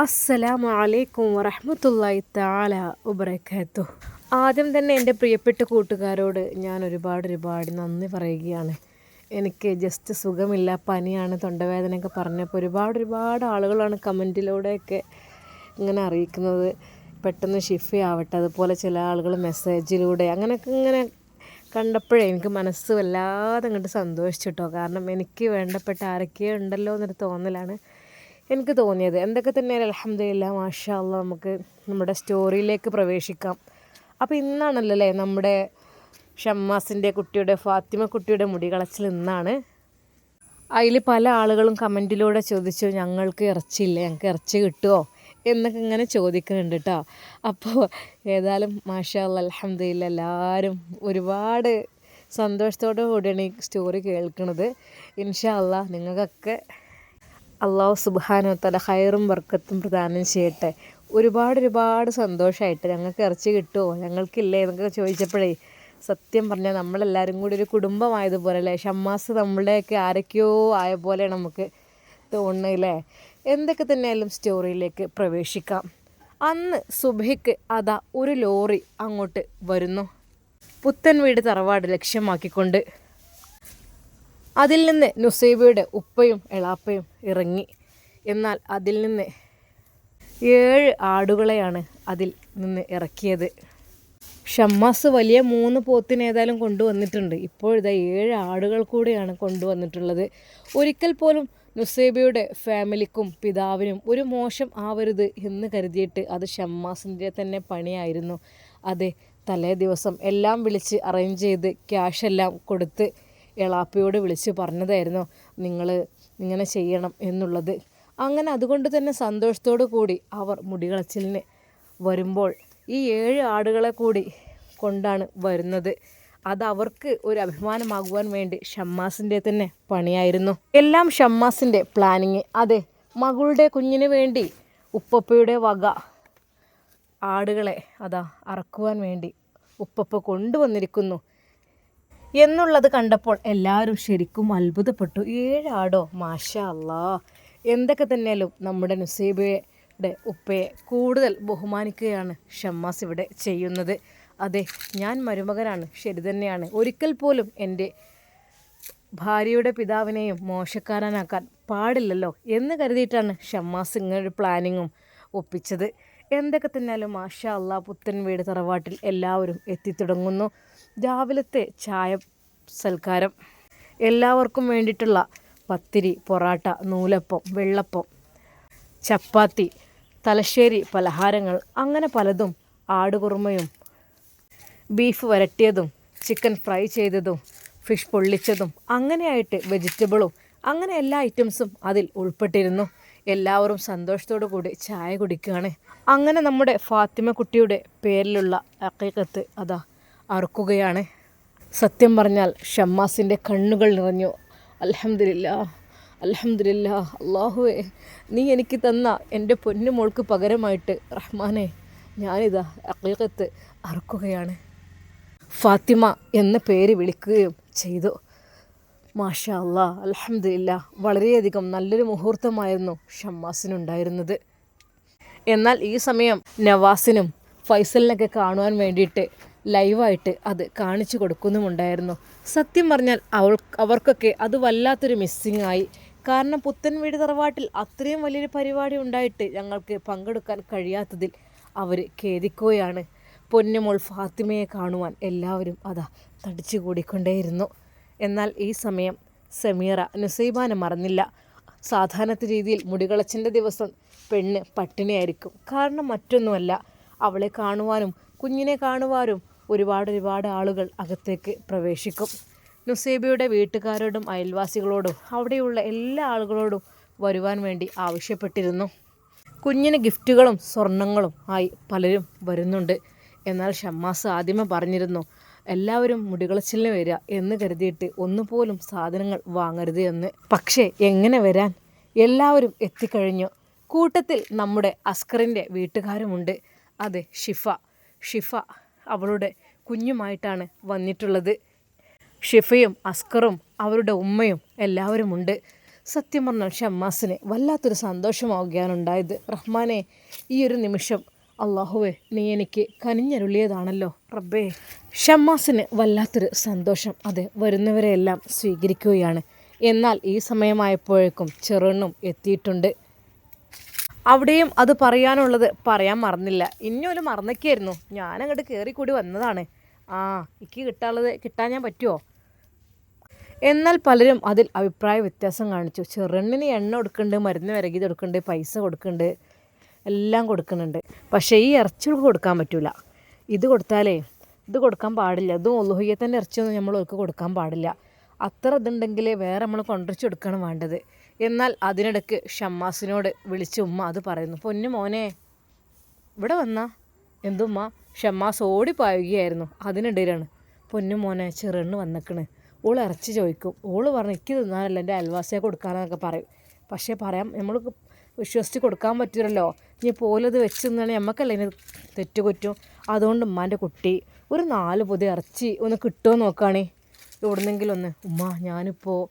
അസ്സലാമു അലൈക്കും വറഹ്മത്തുള്ളാഹി തആല വബറകാതുഹു. ആദ്യം തന്നെ എന്റെ പ്രിയപ്പെട്ട കൂട്ടുകാരോട് ഞാൻ ഒരുപാട് ഒരുപാട് നന്ദി പറയുകയാണ്. എനിക്ക് ജസ്റ്റ് സുഖമില്ല പനിയാണ് തൊണ്ടവേദനയൊക്കെ പറഞ്ഞപ്പോൾ ഒരുപാട് ഒരുപാട് ആളുകളാണ് കമന്റിലൂടെയൊക്കെ ഇങ്ങനെ അറിയിക്കുന്നത്. പെട്ടെന്ന് ഷിഫയാവട്ടെ അതുപോലെ ചില ആളുകൾ മെസ്സേജിലൂടെ അങ്ങനെയൊക്കെ ഇങ്ങനെ കണ്ടപ്പോഴേ എനിക്ക് മനസ്സ് വല്ലാതെ അങ്ങോട്ട് സന്തോഷിച്ചിട്ടോ. കാരണം എനിക്ക് വേണ്ടപ്പെട്ട ആരൊക്കെയോ ഉണ്ടല്ലോ എന്നൊരു തോന്നലാണ്. എനിക്ക് തോന്നിയത്. എന്തൊക്കെ തന്നെയാലും അലഹമ്മദില്ല മാഷാ നമുക്ക് നമ്മുടെ സ്റ്റോറിയിലേക്ക് പ്രവേശിക്കാം. അപ്പോൾ ഇന്നാണല്ലോ അല്ലേ നമ്മുടെ ഷമ്മാസിന്റെ കുട്ടിയുടെ ഫാത്തിമ കുട്ടിയുടെ മുടി കളച്ചിൽ ഇന്നാണ്. അതിൽ പല ആളുകളും കമന്റിലൂടെ ചോദിച്ചു ഞങ്ങൾക്ക് ഇറച്ചിയില്ല? ഞങ്ങൾക്ക് ഇറച്ചി കിട്ടുമോ എന്നൊക്കെ ഇങ്ങനെ ചോദിക്കുന്നുണ്ട് കേട്ടോ അപ്പോൾ ഏതായാലും മാഷാ അലഹമ്മദില്ല എല്ലാവരും ഒരുപാട് സന്തോഷത്തോടു കൂടിയാണ് ഈ സ്റ്റോറി കേൾക്കുന്നത് ഇൻഷാ അല്ലാ നിങ്ങൾക്കൊക്കെ അള്ളാഹു സുബാനോത്തല ഹയറും വർക്കത്തും പ്രദാനം ചെയ്യട്ടെ. ഒരുപാട് ഒരുപാട് സന്തോഷമായിട്ട് ഞങ്ങൾക്ക് ഇറച്ചി കിട്ടുമോ ഞങ്ങൾക്കില്ലേ എന്നൊക്കെ ചോദിച്ചപ്പോഴേ സത്യം പറഞ്ഞാൽ നമ്മളെല്ലാവരും കൂടി ഒരു കുടുംബമായതുപോലെ അല്ലേ ഷമ്മാസ് നമ്മളുടെയൊക്കെ ആരൊക്കെയോ ആയ പോലെ നമുക്ക് തോന്നുന്നില്ലേ എന്തൊക്കെ തന്നെയായാലും സ്റ്റോറിയിലേക്ക് പ്രവേശിക്കാം. അന്ന് സുബഹിക്ക് അതാ ഒരു ലോറി അങ്ങോട്ട് വരുന്നു. പുത്തൻ വീട് തറവാട് ലക്ഷ്യമാക്കിക്കൊണ്ട് അതിൽ നിന്ന് നുസൈബയുടെ ഉപ്പയും എളാപ്പയും ഇറങ്ങി. എന്നാൽ അതിൽ നിന്ന് ഏഴ് ആടുകളെയാണ് അതിൽ നിന്ന് ഇറക്കിയത്. ഷമ്മാസ് വലിയ മൂന്ന് പോത്തിനെ ഏതായാലും കൊണ്ടുവന്നിട്ടുണ്ട്. ഇപ്പോഴിതാ ഏഴ് ആടുകൾ കൂടെയാണ് കൊണ്ടുവന്നിട്ടുള്ളത്. ഒരിക്കൽ പോലും നുസൈബയുടെ ഫാമിലിക്കും പിതാവിനും ഒരു മോശം ആവരുത് എന്ന് കരുതിയിട്ട് അത് ഷമ്മാസിന്റെ തന്നെ പണിയായിരുന്നു. അതെ തലേ ദിവസം എല്ലാം വിളിച്ച് അറേഞ്ച് ചെയ്ത് ക്യാഷെല്ലാം കൊടുത്ത് എളാപ്പയോട് വിളിച്ച് പറഞ്ഞതായിരുന്നു. നിങ്ങൾ ഇങ്ങനെ ചെയ്യണം എന്നുള്ളത്. അങ്ങനെ അതുകൊണ്ട് തന്നെ സന്തോഷത്തോടു കൂടി അവർ മുടികളച്ചിലിന് വരുമ്പോൾ ഈ ഏഴ് ആടുകളെ കൂടി കൊണ്ടാണ് വരുന്നത്. അത് അവർക്ക് ഒരു അഭിമാനമാകുവാൻ വേണ്ടി ഷമ്മാസിന്റെ തന്നെ പണിയായിരുന്നു. എല്ലാം ഷമ്മാസിന്റെ പ്ലാനിങ് അതെ മകളുടെ കുഞ്ഞിന് വേണ്ടി ഉപ്പപ്പയുടെ വക ആടുകളെ അതാ അറക്കുവാൻ വേണ്ടി ഉപ്പപ്പ കൊണ്ടുവന്നിരിക്കുന്നു. എന്നുള്ളത് കണ്ടപ്പോൾ എല്ലാവരും ശരിക്കും അത്ഭുതപ്പെട്ടു. ഏഴാടോ മാഷാ അല്ലാ എന്തൊക്കെ തന്നെയാലും നമ്മുടെ നുസൈബയുടെ ഉപ്പയെ കൂടുതൽ ബഹുമാനിക്കുകയാണ് ഷമ്മാസ് ഇവിടെ ചെയ്യുന്നത്. അതെ ഞാൻ മരുമകനാണ് ശരി തന്നെയാണ്. ഒരിക്കൽ പോലും എന്റെ ഭാര്യയുടെ പിതാവിനെയും മോശക്കാരനാക്കാൻ പാടില്ലല്ലോ എന്ന് കരുതിയിട്ടാണ് ഷമ്മാസ് ഇങ്ങനൊരു പ്ലാനിങ്ങും ഒപ്പിച്ചത്. എന്തൊക്കെ തന്നെയാലും മാഷ അള്ളാ പുത്തൻ വീട് തറവാട്ടിൽ എല്ലാവരും എത്തിത്തുടങ്ങുന്നു. രാവിലത്തെ ചായ സൽക്കാരം. എല്ലാവർക്കും വേണ്ടിയിട്ടുള്ള പത്തിരി പൊറാട്ട നൂലപ്പം വെള്ളപ്പം ചപ്പാത്തി തലശ്ശേരി പലഹാരങ്ങൾ അങ്ങനെ പലതും ആടുകുറുമയും ബീഫ് വരട്ടിയതും ചിക്കൻ ഫ്രൈ ചെയ്തതും ഫിഷ് പൊള്ളിച്ചതും അങ്ങനെയായിട്ട് വെജിറ്റബിളും അങ്ങനെ എല്ലാ ഐറ്റംസും അതിൽ ഉൾപ്പെട്ടിരുന്നു. എല്ലാവരും സന്തോഷത്തോടു കൂടി ചായ കുടിക്കുകയാണ്. അങ്ങനെ നമ്മുടെ ഫാത്തിമ കുട്ടിയുടെ പേരിലുള്ള അക്കൈക്കത്ത് അതാ അറുക്കുകയാണ്. സത്യം പറഞ്ഞാൽ ഷമ്മാസിന്റെ കണ്ണുകൾ നിറഞ്ഞു. അലഹമില്ല അലഹമില്ല അള്ളാഹുവേ നീ എനിക്ക് തന്ന എന്റെ പൊന്നുമോൾക്ക് പകരമായിട്ട് റഹ്മാനെ ഞാനിതാ അക്കീകത്ത് അറുക്കുകയാണ്. ഫാത്തിമ എന്ന പേര് വിളിക്കുകയും ചെയ്തു. മാഷാ അല്ലാ അലഹമില്ല വളരെയധികം നല്ലൊരു മുഹൂർത്തമായിരുന്നു ഷമ്മാസിനുണ്ടായിരുന്നത്. എന്നാൽ ഈ സമയം നവാസിനും ഫൈസലിനൊക്കെ കാണുവാൻ വേണ്ടിയിട്ട് ലൈവായിട്ട് അത് കാണിച്ചു കൊടുക്കുന്നുമുണ്ടായിരുന്നു. സത്യം പറഞ്ഞാൽ അവൾ അവർക്കൊക്കെ അത് വല്ലാത്തൊരു മിസ്സിങ് ആയി. കാരണം പുത്തൻ വീട് തറവാട്ടിൽ അത്രയും വലിയൊരു പരിപാടി ഉണ്ടായിട്ട് ഞങ്ങൾക്ക് പങ്കെടുക്കാൻ കഴിയാത്തതിൽ അവർ ഖേദിക്കുകയാണ്. പൊന്നുമോൾ ഫാത്തിമയെ കാണുവാൻ എല്ലാവരും അതാ തടിച്ചു കൂടിക്കൊണ്ടേയിരുന്നു. എന്നാൽ ഈ സമയം സമീറ നുസൈബാനെ മറന്നില്ല. സാധാരണത്തെ രീതിയിൽ മുടികളച്ചന്റെ ദിവസം പെണ്ണ് പട്ടിണിയായിരിക്കും. കാരണം മറ്റൊന്നുമല്ല. അവളെ കാണുവാനും കുഞ്ഞിനെ കാണുവാനും ഒരുപാട് ഒരുപാട് ആളുകൾ അകത്തേക്ക് പ്രവേശിക്കും. നുസൈബയുടെ വീട്ടുകാരോടും അയൽവാസികളോടും അവിടെയുള്ള എല്ലാ ആളുകളോടും വരുവാൻ വേണ്ടി ആവശ്യപ്പെട്ടിരുന്നു. കുഞ്ഞിന് ഗിഫ്റ്റുകളും സ്വർണങ്ങളും ആയി പലരും വരുന്നുണ്ട്. എന്നാൽ ഷമ്മാസ് ആദ്യമേ പറഞ്ഞിരുന്നു എല്ലാവരും മുടികളച്ചിലിന് വരിക എന്ന് കരുതിയിട്ട് ഒന്നുപോലും സാധനങ്ങൾ വാങ്ങരുത് എന്ന്. പക്ഷേ എങ്ങനെ വരാൻ? എല്ലാവരും എത്തിക്കഴിഞ്ഞു. കൂട്ടത്തിൽ നമ്മുടെ അസ്കറിന്റെ വീട്ടുകാരുമുണ്ട്. അതെ ഷിഫ. ഷിഫ അവളുടെ കുഞ്ഞുമായിട്ടാണ് വന്നിട്ടുള്ളത്. ഷിഫയും അസ്കറും അവരുടെ ഉമ്മയും എല്ലാവരുമുണ്ട്. സത്യം പറഞ്ഞാൽ ഷമ്മാസിന് വല്ലാത്തൊരു സന്തോഷമാവുകയാണ് ഉണ്ടായത് റഹ്മാനെ ഈ ഒരു നിമിഷം അള്ളാഹുവെ നീ എനിക്ക് കനിഞ്ഞരുളിയതാണല്ലോ. റബ്ബേ ഷമ്മാസിന് വല്ലാത്തൊരു സന്തോഷം അത് വരുന്നവരെയെല്ലാം സ്വീകരിക്കുകയാണ്. എന്നാൽ ഈ സമയമായപ്പോഴേക്കും ചെറുണ്ണും എത്തിയിട്ടുണ്ട്. അവിടെയും അത് പറയാനുള്ളത് പറയാൻ മറന്നില്ല. ഇനിയൊരു മറന്നൊക്കെയായിരുന്നു. ഞാനങ്ങോട്ട് കയറിക്കൂടി വന്നതാണ്. ആ എനിക്ക് കിട്ടാനുള്ളത് കിട്ടാൻ ഞാൻ പറ്റുമോ എന്നാൽ പലരും അതിൽ അഭിപ്രായ വ്യത്യാസം കാണിച്ചു. ചെറുണ്ണിന് എണ്ണ കൊടുക്കുന്നുണ്ട് മരുന്ന് വിരകി കൊടുക്കുന്നുണ്ട് പൈസ കൊടുക്കുന്നുണ്ട് എല്ലാം കൊടുക്കുന്നുണ്ട്. പക്ഷേ ഈ ഇറച്ചി കൊടുക്കാൻ പറ്റില്ല ഇത് കൊടുത്താലേ ഇത് കൊടുക്കാൻ പാടില്ല. ഇതും ഒലുഹയ്യത്തിന്റെ ഇറച്ചിയൊന്നും നമ്മൾ അവർക്ക് കൊടുക്കാൻ പാടില്ല. അത്ര ഇതുണ്ടെങ്കിൽ വേറെ നമ്മൾ കൊണ്ടുവച്ച് കൊടുക്കണം വേണ്ടത്. എന്നാൽ അതിനിടയ്ക്ക് ഷമ്മാസിനോട് വിളിച്ച് ഉമ്മ അത് പറയുന്നു. പൊന്നു മോനെ ഇവിടെ വന്നാ. എന്തുമ്മ ഷമ്മാസ് ഓടിപ്പായുകയായിരുന്നു. അതിനിടയിലാണ്. പൊന്നു മോനെ ചെറുണ്ണ് വന്നിക്കണ്. ഓൾ ഇറച്ചി ചോദിക്കും. ഓൾ പറഞ്ഞു എനിക്ക് തിന്നാനല്ല എന്റെ അയൽവാസിയെ കൊടുക്കാനെന്നൊക്കെ പറയും. പക്ഷേ പറയാം നമ്മൾ വിശ്വസിച്ച് കൊടുക്കാൻ പറ്റില്ലല്ലോ ഇനി പോലത് വെച്ച് നിന്നാണെങ്കിൽ നമുക്കല്ലേ ഇനി തെറ്റുകുറ്റും അതുകൊണ്ട് ഉമ്മാന്റെ കുട്ടി ഒരു നാല് പൊതി ഇറച്ചി ഒന്ന് കിട്ടുമോ നോക്കുകയാണേ എവിടുന്നെങ്കിലും ഒന്ന്. ഉമ്മ ഞാനിപ്പോൾ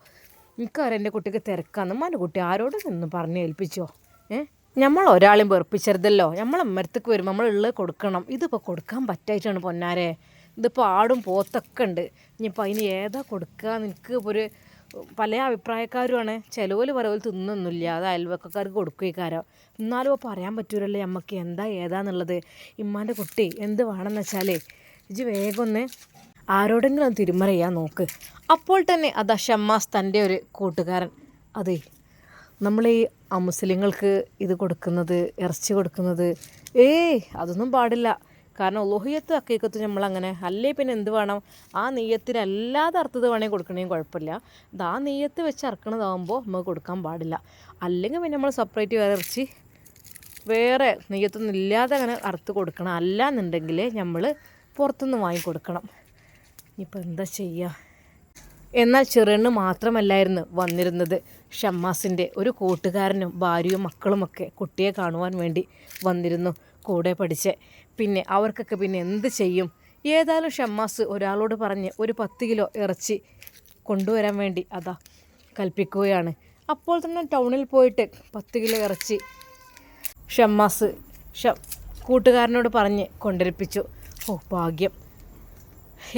എനിക്കറിയാം എന്റെ കുട്ടിക്ക് തിരക്കാന്ന് മാന്റെ കുട്ടി ആരോട് നിന്ന് പറഞ്ഞ് ഏൽപ്പിച്ചോ? ഏ? നമ്മൾ ഒരാളെയും വെറുപ്പിച്ചരുതല്ലോ. നമ്മൾ അമ്മരത്തേക്ക് വരുമ്പോൾ നമ്മൾ ഉള്ളത് കൊടുക്കണം. ഇതിപ്പോൾ കൊടുക്കാൻ പറ്റായിട്ടാണ് പൊന്നാരെ. ഇതിപ്പോൾ ആടും പോത്തൊക്കെ ഉണ്ട്. ഇനിയിപ്പോൾ അതിന് ഏതാ കൊടുക്കുക നിനക്ക് ഒരു പല അഭിപ്രായക്കാരുമാണ്. ചിലവർ പറയും തിന്നൊന്നുമില്ല. അത് അയൽവക്കക്കാർക്ക് കൊടുക്കുകക്കാരോ എന്നാലും പറയാൻ പറ്റൂലല്ലേ നമുക്ക് എന്താ ഏതാന്നുള്ളത്. ഇമ്മാന്റെ കുട്ടി എന്ത് വേണമെന്ന് വെച്ചാലേ ഇജ് വേഗം ഒന്ന് ആരോടെങ്കിലും തിരുമറിയാൻ നോക്ക്. അപ്പോൾ തന്നെ അത് ഷമ്മാസ് തന്റെ ഒരു കൂട്ടുകാരൻ. അതെ നമ്മൾ ഈ അമുസ്ലിങ്ങൾക്ക് ഇത് കൊടുക്കുന്നത് ഇറച്ചി കൊടുക്കുന്നത്. ഏയ് അതൊന്നും പാടില്ല. കാരണം ലോഹിയത്ത് അക്കീക്കത്ത് നമ്മളങ്ങനെ അല്ലേ പിന്നെ എന്ത് വേണം? ആ നെയ്യത്തിന് അല്ലാതെ അർത്ഥത് വേണമെങ്കിൽ കൊടുക്കണേ കുഴപ്പമില്ല. ഇത് ആ നെയ്യത്ത് വെച്ച് അറക്കണതാകുമ്പോൾ നമുക്ക് കൊടുക്കാൻ പാടില്ല. അല്ലെങ്കിൽ പിന്നെ നമ്മൾ സെപ്പറേറ്റ് വേറെ ഇറച്ചി വേറെ നെയ്യത്തൊന്നും ഇല്ലാതെ അങ്ങനെ അറുത്ത് കൊടുക്കണം. അല്ല എന്നുണ്ടെങ്കിൽ നമ്മൾ പുറത്തുനിന്ന് വാങ്ങിക്കൊടുക്കണം ഇനിയിപ്പോൾ എന്താ ചെയ്യുക എന്നാൽ ചെറുണ്ണ് മാത്രമല്ലായിരുന്നു വന്നിരുന്നത്. ഷമ്മാസിന്റെ ഒരു കൂട്ടുകാരനും ഭാര്യയും മക്കളുമൊക്കെ കുട്ടിയെ കാണുവാൻ വേണ്ടി വന്നിരുന്നു കൂടെ പഠിച്ച്. പിന്നെ അവർക്കൊക്കെ പിന്നെ എന്ത് ചെയ്യും? ഏതായാലും ഷമ്മാസ് ഒരാളോട് പറഞ്ഞ് ഒരു പത്ത് കിലോ ഇറച്ചി കൊണ്ടുവരാൻ വേണ്ടി അതാ കൽപ്പിക്കുകയാണ്. അപ്പോൾ തന്നെ ടൗണിൽ പോയിട്ട് പത്ത് കിലോ ഇറച്ചി ഷമ്മാസ് ഷ കൂട്ടുകാരനോട് പറഞ്ഞ് കൊണ്ടിരിപ്പിച്ചു ഓ ഭാഗ്യം.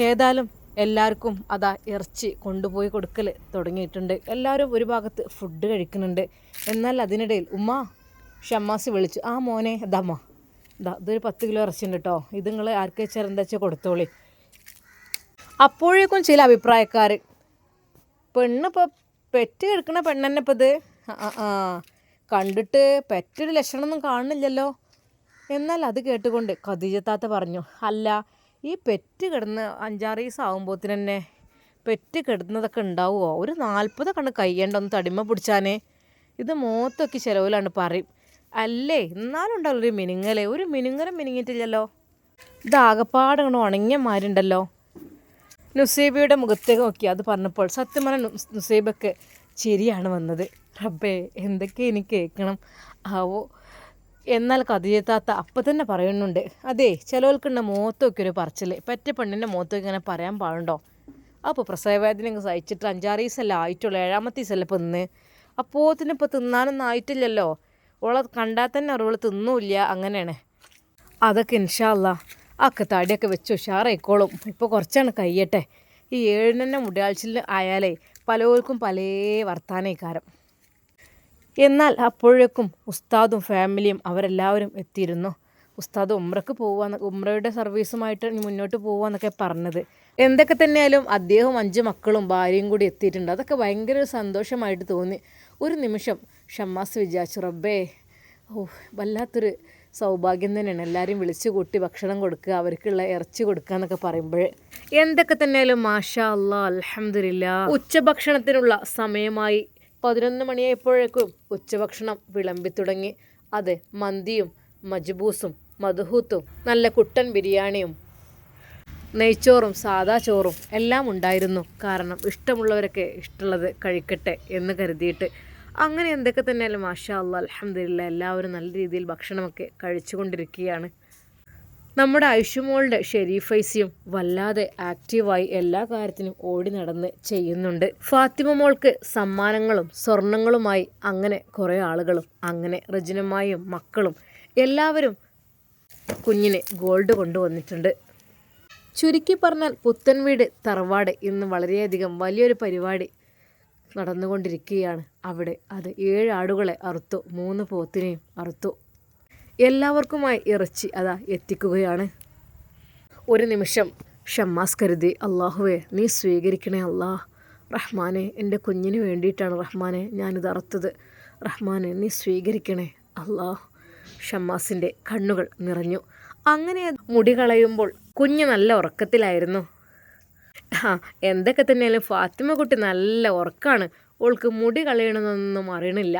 ഏതായാലും എല്ലാവർക്കും അതാ ഇറച്ചി കൊണ്ടുപോയി കൊടുക്കൽ തുടങ്ങിയിട്ടുണ്ട്. എല്ലാവരും ഒരു ഭാഗത്ത് ഫുഡ് കഴിക്കുന്നുണ്ട്. എന്നാൽ അതിനിടയിൽ ഉമ്മ ഷമ്മാസി വിളിച്ചു. ആ മോനെ ദമ്മ ഇതാ ഇതൊരു പത്ത് കിലോ ഇറച്ചി ഉണ്ട് കേട്ടോ ഇത് നിങ്ങൾ ആർക്ക് വെച്ചാൽ കൊടുത്തോളി. അപ്പോഴേക്കും ചില അഭിപ്രായക്കാർ പെണ്ണ് ഇപ്പോൾ പെറ്റ് കിടക്കണ പെണ്ണെന്നെ ഇപ്പോൾ ഇത്? കണ്ടിട്ട് പെറ്റൊരു ലക്ഷണമൊന്നും കാണുന്നില്ലല്ലോ. എന്നാൽ അത് കേട്ടുകൊണ്ട് ഖദീജത്താത്ത പറഞ്ഞു അല്ല ഈ പെറ്റ് കിടന്ന് അഞ്ചാറ് ദിവസം ആകുമ്പോഴത്തിന് തന്നെ പെറ്റ് കിടന്നതൊക്കെ ഉണ്ടാവുമോ ഒരു നാൽപ്പത് കണ്ട് കയ്യേണ്ട ഒന്ന് തടിമ പിടിച്ചാനേ. ഇത് മോത്തൊക്കെ ചിലവിലാണ് പറയും. അല്ലേ? എന്നാലും ഉണ്ടല്ലോ ഒരു മിനുങ്ങലേ. ഒരു മിനുങ്ങലും മിനുങ്ങിയിട്ടില്ലല്ലോ. ഇത് ആകപ്പാടെ ഇങ്ങനെ ഉണങ്ങിയ മാരുണ്ടല്ലോ നുസൈബയുടെ മുഖത്തേക്ക് നോക്കി. അത് പറഞ്ഞപ്പോൾ സത്യം പറഞ്ഞ നുസൈബക്ക് ചിരിയാണ് വന്നത്. റബ്ബേ എന്തൊക്കെ എനിക്ക് കേൾക്കണം? ആവോ? എന്നാൽ കഥയെത്താത്ത അപ്പം തന്നെ പറയുന്നുണ്ട്. അതെ ചിലവൾക്കുണ്ട മുഖത്തൊക്കെ ഒരു പറച്ചിൽ പറ്റ പെണ്ണിന്റെ മുഖത്തൊക്കെ ഇങ്ങനെ പറയാൻ പാടുണ്ടോ? അപ്പോൾ പ്രസവവേദന സഹിച്ചിട്ട് അഞ്ചാറ് ദിവസമല്ല ആയിട്ടുള്ളൂ ഏഴാമത്തെ ദിവസമല്ല ഇപ്പം ഇന്ന്. അപ്പോൾ തന്നെ ഇപ്പോൾ തിന്നാനൊന്നും ആയിട്ടില്ലല്ലോ. ഓളെ കണ്ടാൽ തന്നെ അറിവുകൾ തിന്നൂല്ല അങ്ങനെയാണ്. അതൊക്കെ ഇൻഷാല്ല ഒക്കെ തടിയൊക്കെ വെച്ച് ഉഷാറായിക്കോളും. ഇപ്പോൾ കുറച്ചാണ് കയ്യട്ടെ ഈ ഏഴിനെ മുടിയാഴ്ചയിൽ ആയാലേ പലവർക്കും പല വർത്താനേക്കാരം. എന്നാൽ അപ്പോഴേക്കും ഉസ്താദും ഫാമിലിയും അവരെല്ലാവരും എത്തിയിരുന്നു. ഉസ്താദ് ഉമ്രക്ക് പോവാന്ന് ഉമ്രയുടെ സർവീസുമായിട്ട് മുന്നോട്ട് പോവാന്നൊക്കെ പറഞ്ഞത്. എന്തൊക്കെ തന്നെയാലും അദ്ദേഹം അഞ്ച് മക്കളും ഭാര്യയും കൂടി എത്തിയിട്ടുണ്ട്. അതൊക്കെ ഭയങ്കര സന്തോഷമായിട്ട് തോന്നി. ഒരു നിമിഷം ഷമ്മാസ് വിചാരിച്ചു റബ്ബേ ഓ വല്ലാത്തൊരു സൗഭാഗ്യം തന്നെയാണ് എല്ലാവരും വിളിച്ചു കൂട്ടി ഭക്ഷണം കൊടുക്കുക അവർക്കുള്ള ഇറച്ചി കൊടുക്കുക എന്നൊക്കെ പറയുമ്പോൾ എന്തൊക്കെ തന്നെയാലും മാഷാ അല്ലാ അലഹമില്ല ഉച്ചഭക്ഷണത്തിനുള്ള സമയമായി പതിനൊന്ന് മണിയായപ്പോഴേക്കും ഉച്ചഭക്ഷണം വിളമ്പി തുടങ്ങി. അതെ മന്തിയും മജ്ബൂസും മധുഹൂത്തും നല്ല കുട്ടൻ ബിരിയാണിയും നെയ്ച്ചോറും സാദാ ചോറും എല്ലാം ഉണ്ടായിരുന്നു. കാരണം ഇഷ്ടമുള്ളവരൊക്കെ ഇഷ്ടമുള്ളത് കഴിക്കട്ടെ എന്ന് കരുതിയിട്ട്. അങ്ങനെ എന്തൊക്കെ തന്നെയാലും മാഷാ അള്ളാഹ് അലഹമില്ല എല്ലാവരും നല്ല രീതിയിൽ ഭക്ഷണമൊക്കെ കഴിച്ചുകൊണ്ടിരിക്കുകയാണ്. നമ്മുടെ ഐഷുമോളുടെ ഷെരീഫൈസിയും വല്ലാതെ ആക്റ്റീവായി എല്ലാ കാര്യത്തിനും ഓടി നടന്ന് ചെയ്യുന്നുണ്ട്. ഫാത്തിമ മോൾക്ക് സമ്മാനങ്ങളും സ്വർണങ്ങളുമായി അങ്ങനെ കുറേ ആളുകളും അങ്ങനെ റജിനമായും മക്കളും എല്ലാവരും കുഞ്ഞിനെ ഗോൾഡ് കൊണ്ടുവന്നിട്ടുണ്ട്. ചുരുക്കി പറഞ്ഞാൽ പുത്തൻ വീട് തറവാട് ഇന്ന് വളരെയധികം വലിയൊരു പരിപാടി നടന്നുകൊണ്ടിരിക്കുകയാണ്. അവിടെ അത് ഏഴ് ആടുകളെ അറുത്തു മൂന്ന് പോത്തിനെയും അറുത്തു. എല്ലാവർക്കുമായി ഇറച്ചി അതാ എത്തിക്കുകയാണ്. ഒരു നിമിഷം ഷമ്മാസ് കരുതി അള്ളാഹുവെ നീ സ്വീകരിക്കണേ അള്ളാഹ് റഹ്മാനെ എന്റെ കുഞ്ഞിന് വേണ്ടിയിട്ടാണ് റഹ്മാനെ ഞാനിത് അറുത്തത്. റഹ്മാനെ നീ സ്വീകരിക്കണേ അള്ളാഹ് ഷമ്മാസിന്റെ കണ്ണുകൾ നിറഞ്ഞു. അങ്ങനെ മുടി കളയുമ്പോൾ കുഞ്ഞ് നല്ല ഉറക്കത്തിലായിരുന്നു. ആ എന്തൊക്കെ തന്നെയാലും ഫാത്തിമ കുട്ടി നല്ല ഉറക്കാണ്. ഓൾക്ക് മുടി കളയണമെന്നൊന്നും അറിയണില്ല.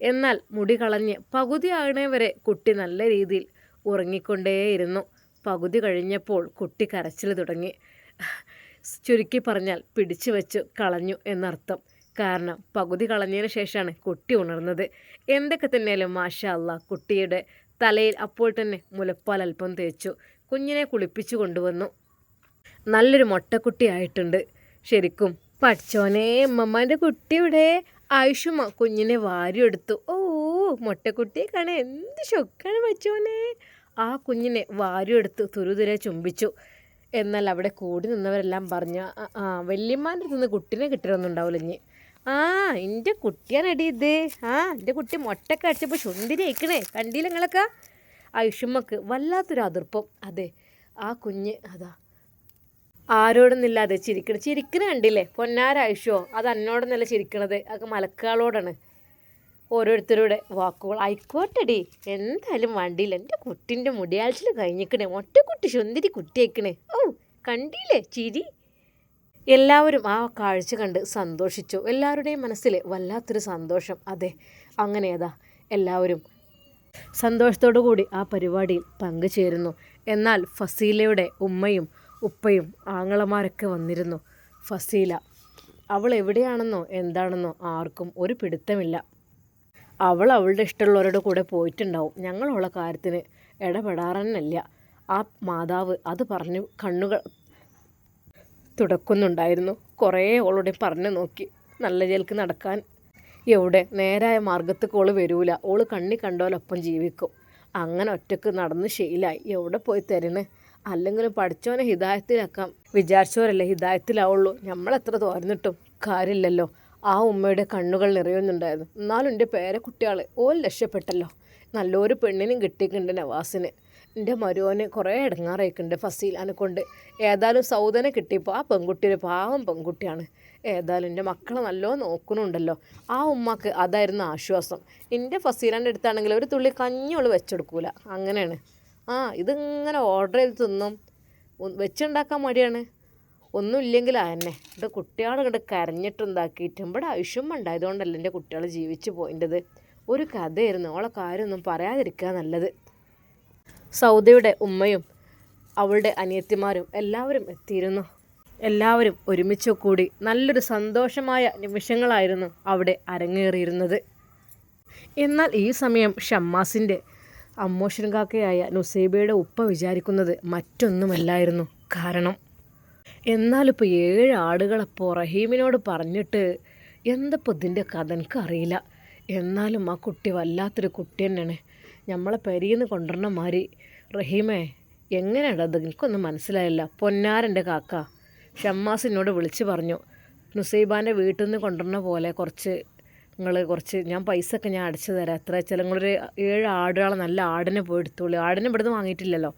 എന്നാൽ മുടി കളഞ്ഞ് പകുതി ആകണേ വരെ കുട്ടി നല്ല രീതിയിൽ ഉറങ്ങിക്കൊണ്ടേയിരുന്നു. പകുതി കഴിഞ്ഞപ്പോൾ കുട്ടി കരച്ചിൽ തുടങ്ങി. ചുരുക്കി പറഞ്ഞാൽ പിടിച്ചു വെച്ചു കളഞ്ഞു എന്നർത്ഥം. കാരണം പകുതി കളഞ്ഞതിന് ശേഷമാണ് കുട്ടി ഉണർന്നത്. എന്തൊക്കെ തന്നെയാലും മാഷാ അല്ല കുട്ടിയുടെ തലയിൽ അപ്പോൾ തന്നെ മുലപ്പാൽ അല്പം തേച്ചു. കുഞ്ഞിനെ കുളിപ്പിച്ചു കൊണ്ടുവന്നു. നല്ലൊരു മൊട്ടക്കുട്ടിയായിട്ടുണ്ട് ശരിക്കും പഠിച്ചോനെ അമ്മമാന്റെ കുട്ടി ആയുഷുമ കുഞ്ഞിനെ വാരിയെടുത്തു. ഓ മുട്ടക്കുട്ടിയെ കാണാൻ എന്ത് ഷൊക്കാണ് വെച്ചോനെ ആ കുഞ്ഞിനെ വാരിയെടുത്ത് തുരുതുരെ ചുംബിച്ചു. എന്നാൽ അവിടെ കൂടി നിന്നവരെല്ലാം പറഞ്ഞു ആ വല്യമ്മാന്റെ നിന്ന് കുട്ടീനെ കിട്ടിയൊന്നും ഉണ്ടാവില്ല ഇനി. ആ എന്റെ കുട്ടിയാണടി ഇത്. ആ എന്റെ കുട്ടി മുട്ടൊക്കെ അടിച്ചപ്പോൾ സുന്ദരി അയക്കണേ കണ്ടില്ല നിങ്ങളൊക്കെ? ഐഷുമ്മക്ക് വല്ലാത്തൊരു അതിർപ്പം. അതെ ആ കുഞ്ഞ് അതാ ആരോടൊന്നില്ലാതെ ചിരിക്കണം. ചിരിക്കണ കണ്ടില്ലേ? പൊന്നാര ഐഷോ അത് എന്നോടൊന്നല്ല ചിരിക്കണത്? അതൊക്കെ മലക്കാളോടാണ്. ഓരോരുത്തരുടെ വാക്കുകൾ. ആയിക്കോട്ടെടി. എന്തായാലും വണ്ടിയില്ല എന്റെ കുട്ടിന്റെ മുടിയാഴ്ചയിൽ കഴിഞ്ഞിക്കണേ. ഒറ്റക്കുട്ടി ചുന്തിരി കുട്ടിയേക്കണേ ഓ കണ്ടില്ലേ? ചിരി. എല്ലാവരും ആ കാഴ്ച കണ്ട് സന്തോഷിച്ചു. എല്ലാവരുടെയും മനസ്സിൽ വല്ലാത്തൊരു സന്തോഷം. അതെ അങ്ങനെ അതാ എല്ലാവരും സന്തോഷത്തോടു കൂടി ആ പരിപാടിയിൽ പങ്കുചേരുന്നു. എന്നാൽ ഫസീലയുടെ ഉമ്മയും ഉപ്പയും ആങ്ങളമാരൊക്കെ വന്നിരുന്നു. ഫസീല അവൾ എവിടെയാണെന്നോ എന്താണെന്നോ ആർക്കും ഒരു പിടുത്തമില്ല. അവൾ അവളുടെ ഇഷ്ടമുള്ളവരുടെ കൂടെ പോയിട്ടുണ്ടാവും. ഞങ്ങളുള്ള കാര്യത്തിന് ഇടപെടാറന്നല്ല. ആ മാതാവ് അത് പറഞ്ഞു കണ്ണുകൾ തുടക്കുന്നുണ്ടായിരുന്നു. കുറേ ഓളോടെ പറഞ്ഞു നോക്കി. നല്ല ജയിൽക്ക് നടക്കാൻ എവിടെ? നേരായ മാർഗത്തേക്ക് ഓൾ വരൂല. ഓൾ കണ്ണി കണ്ടോലൊപ്പം ജീവിക്കും. അങ്ങനെ ഒറ്റയ്ക്ക് നടന്ന് ശീലായി. എവിടെ പോയി തരണേ? അല്ലെങ്കിലും പഠിച്ചവനെ ഹിതായത്തിലാക്കാം. വിചാരിച്ചവരല്ലേ ഹിതായത്തിലാവുള്ളൂ. നമ്മളെത്ര തോർന്നിട്ടും കാര്യമില്ലല്ലോ. ആ ഉമ്മയുടെ കണ്ണുകൾ നിറയുന്നുണ്ടായിരുന്നു. എന്നാലും എന്റെ പേരക്കുട്ടിയാൾ ഓൽ രക്ഷപ്പെട്ടല്ലോ. നല്ലൊരു പെണ്ണിനും കിട്ടിയിട്ടുണ്ട് നവാസിന്. എന്റെ മരുവന് കുറേ ഇടങ്ങാറായിക്കുണ്ട് ഫസീലാനെ കൊണ്ട്. ഏതായാലും സൗദനെ കിട്ടിയപ്പോൾ ആ പെൺകുട്ടി ഒരു പാവം പെൺകുട്ടിയാണ്. ഏതായാലും എന്റെ മക്കളെ നല്ലോ നോക്കണുണ്ടല്ലോ ആ ഉമ്മക്ക് അതായിരുന്നു ആശ്വാസം. എന്റെ ഫസീലാന്റെ അടുത്താണെങ്കിൽ ഒരു തുള്ളി കഞ്ഞോൾ വെച്ചെടുക്കൂല. അങ്ങനെയാണ്. ആ ഇതിങ്ങനെ ഓർഡർ ചെയ്ത് തിന്നും. വെച്ചുണ്ടാക്കാൻ മടിയാണ്. ഒന്നുമില്ലെങ്കിൽ തന്നെ എന്റെ കുട്ടികൾ ഇങ്ങോട്ട് കരഞ്ഞിട്ടുണ്ടാക്കിയിട്ടും ഇവിടെ ആവശ്യം ഉണ്ടായതുകൊണ്ടല്ല എന്റെ കുട്ടികൾ ജീവിച്ചു പോയിന്റെത്. ഒരു കഥയായിരുന്നു. ഓളെ കാര്യമൊന്നും പറയാതിരിക്കുക നല്ലത്. സൗദയുടെ ഉമ്മയും അവളുടെ അനിയത്തിമാരും എല്ലാവരും എത്തിയിരുന്നു. എല്ലാവരും ഒരുമിച്ച് കൂടി നല്ലൊരു സന്തോഷമായ നിമിഷങ്ങളായിരുന്നു അവിടെ അരങ്ങേറിയിരുന്നത്. എന്നാൽ ഈ സമയം ഷമ്മാസിന്റെ അമ്മോഷൻ കാക്കയായ നുസൈബയുടെ ഉപ്പ വിചാരിക്കുന്നത് മറ്റൊന്നുമല്ലായിരുന്നു. കാരണം എന്നാലിപ്പോൾ ഏഴ് ആടുകളപ്പോൾ റഹീമിനോട് പറഞ്ഞിട്ട് എന്തപ്പോൾ ഇതിന്റെ കഥ എനിക്കറിയില്ല. എന്നാലും ആ കുട്ടി വല്ലാത്തൊരു കുട്ടി തന്നെയാണ്. നമ്മളെ പെരിയെന്ന് കൊണ്ടുവരണ മാതിരി. റഹീമേ എങ്ങനെയാണ് എനിക്കൊന്നും മനസ്സിലായില്ല. പൊന്നാരന്റെ കാക്ക. ഷമ്മാസിനോട് വിളിച്ച് പറഞ്ഞു. നുസൈബാന്റെ വീട്ടിൽ നിന്ന് കൊണ്ടുവരണ പോലെ കുറച്ച് നിങ്ങൾ കുറച്ച് ഞാൻ പൈസ ഒക്കെ ഞാൻ അടച്ചു തരാം. എത്ര വെച്ചാൽ നിങ്ങളൊരു ഏഴ് ആടുകളെ നല്ല ആടിനെ പോയി എടുത്തോളൂ ആടിനെ ഇവിടുന്ന് വാങ്ങിയിട്ടില്ലല്ലോ.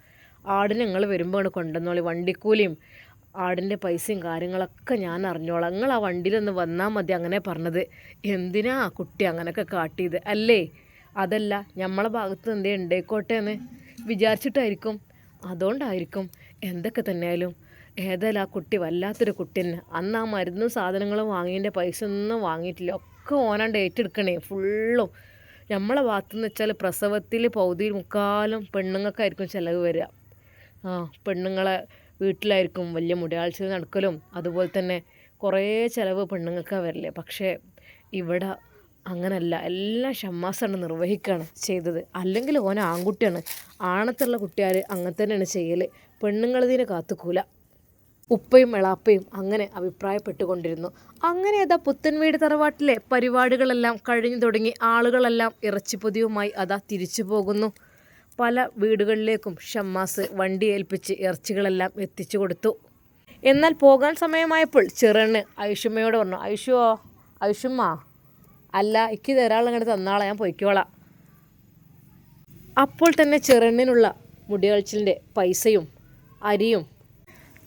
ആടിനെ നിങ്ങൾ വരുമ്പോൾ കൊണ്ടുവന്നോളി. വണ്ടിക്കൂലിയും ആടിന്റെ പൈസയും കാര്യങ്ങളൊക്കെ ഞാൻ അറിഞ്ഞോളാം. നിങ്ങൾ ആ വണ്ടിയിലൊന്ന് വന്നാൽ മതി അങ്ങനെ പറഞ്ഞത്. എന്തിനാ കുട്ടി അങ്ങനെയൊക്കെ കാട്ടിയത്? അല്ലേ? അതല്ല നമ്മളെ ഭാഗത്ത് എന്തേ ഉണ്ടായിക്കോട്ടെ എന്ന് വിചാരിച്ചിട്ടായിരിക്കും. അതുകൊണ്ടായിരിക്കും എന്തൊക്കെ തന്നെയായാലും ഏതായാലും ആ കുട്ടി വല്ലാത്തൊരു കുട്ടി അന്ന് ആ മരുന്നും സാധനങ്ങളും വാങ്ങിയതിന്റെ പൈസ ഒന്നും വാങ്ങിയിട്ടില്ല. ഒക്കെ ഓനാണ്ട് ഏറ്റെടുക്കണേ ഫുള്ളും. നമ്മളെ ഭാഗത്തുനിന്ന് വെച്ചാൽ പ്രസവത്തിൽ പൗതിയിൽ മുക്കാലും പെണ്ണുങ്ങൾക്കായിരിക്കും ചിലവ് വരിക. ആ പെണ്ണുങ്ങളെ വീട്ടിലായിരിക്കും വലിയ മുടിയാഴ്ച നടക്കലും അതുപോലെ തന്നെ കുറേ ചിലവ് പെണ്ണുങ്ങൾക്കാണ് വരില്ലേ പക്ഷേ ഇവിടെ അങ്ങനല്ല. എല്ലാം ഷമ്മാസാണ് നിർവഹിക്കുകയാണ് ചെയ്തത്. അല്ലെങ്കിൽ ഓൻ ആൺകുട്ടിയാണ്. ആണത്തുള്ള കുട്ടിയാർ അങ്ങനെ തന്നെയാണ് ചെയ്യൽ പെണ്ണുങ്ങളിതിനെ കാത്തുക്കൂല ഉപ്പയും എളാപ്പയും അങ്ങനെ അഭിപ്രായപ്പെട്ടുകൊണ്ടിരുന്നു. അങ്ങനെ അതാ പുത്തൻവീട് തറവാട്ടിലെ പരിപാടികളെല്ലാം കഴിഞ്ഞു തുടങ്ങി ആളുകളെല്ലാം ഇറച്ചിപ്പൊതിയുമായി അതാ തിരിച്ചു പോകുന്നു. പല വീടുകളിലേക്കും ഷമ്മാസ് വണ്ടി ഏൽപ്പിച്ച് ഇറച്ചികളെല്ലാം എത്തിച്ചു കൊടുത്തു. എന്നാൽ പോകാൻ സമയമായപ്പോൾ ചെറുണ്ണ് ഐഷുമ്മയോട് പറഞ്ഞു ഐഷുവോ ഐഷുമ്മ അല്ല ഇക്ക് തരാളിങ്ങോട്ട് തന്നാളെ ഞാൻ പൊയ്ക്കോളാം. അപ്പോൾ തന്നെ ചെറുണ്ണിനുള്ള മുടികൾച്ചിലിന്റെ പൈസയും അരിയും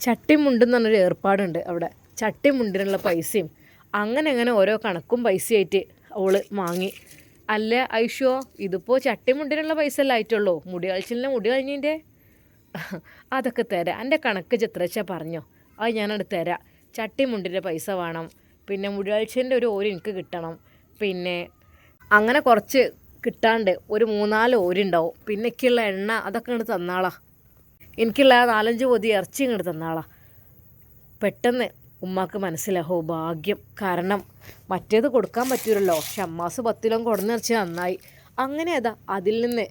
ചട്ടിമുണ്ടെന്ന് പറഞ്ഞൊരു ഏർപ്പാടുണ്ട് അവിടെ. ചട്ടിമുണ്ടിനുള്ള പൈസയും അങ്ങനെ അങ്ങനെ ഓരോ കണക്കും പൈസയായിട്ട് അവൾ വാങ്ങി. അല്ല ഐഷോ ഇതിപ്പോൾ ചട്ടിമുണ്ടിനുള്ള പൈസ അല്ല ആയിട്ടുള്ളൂ. മുടി കളിച്ചില്ല മുടി കഴിഞ്ഞിന്റെ അതൊക്കെ തരാം. എന്റെ കണക്ക് ചിത്രച്ച പറഞ്ഞോ? അത് ഞാനത് തരാം. ചട്ടിമുണ്ടിന്റെ പൈസ വേണം. പിന്നെ മുടി കളിച്ചിലിന്റെ ഒരു ഓര് എനിക്ക് കിട്ടണം. പിന്നെ അങ്ങനെ കുറച്ച് കിട്ടാണ്ട് ഒരു മൂന്നാൽ ഓരുണ്ടാവും പിന്നെക്കുള്ള എണ്ണ അതൊക്കെ അങ്ങോട്ട് തന്നാളാ. എനിക്കുള്ള നാലഞ്ച് പൊതി ഇറച്ചി ഇങ്ങോട്ട് തന്നാളാ. പെട്ടെന്ന് ഉമ്മാക്ക് മനസ്സിലാഹോ ഭാഗ്യം. കാരണം മറ്റേത് കൊടുക്കാൻ പറ്റൂലല്ലോ. ഷമ്മാസ് പത്തിലോ കൊടുന്നിറച്ചി നന്നായി. അങ്ങനെ അതാ അതിൽ നിന്ന്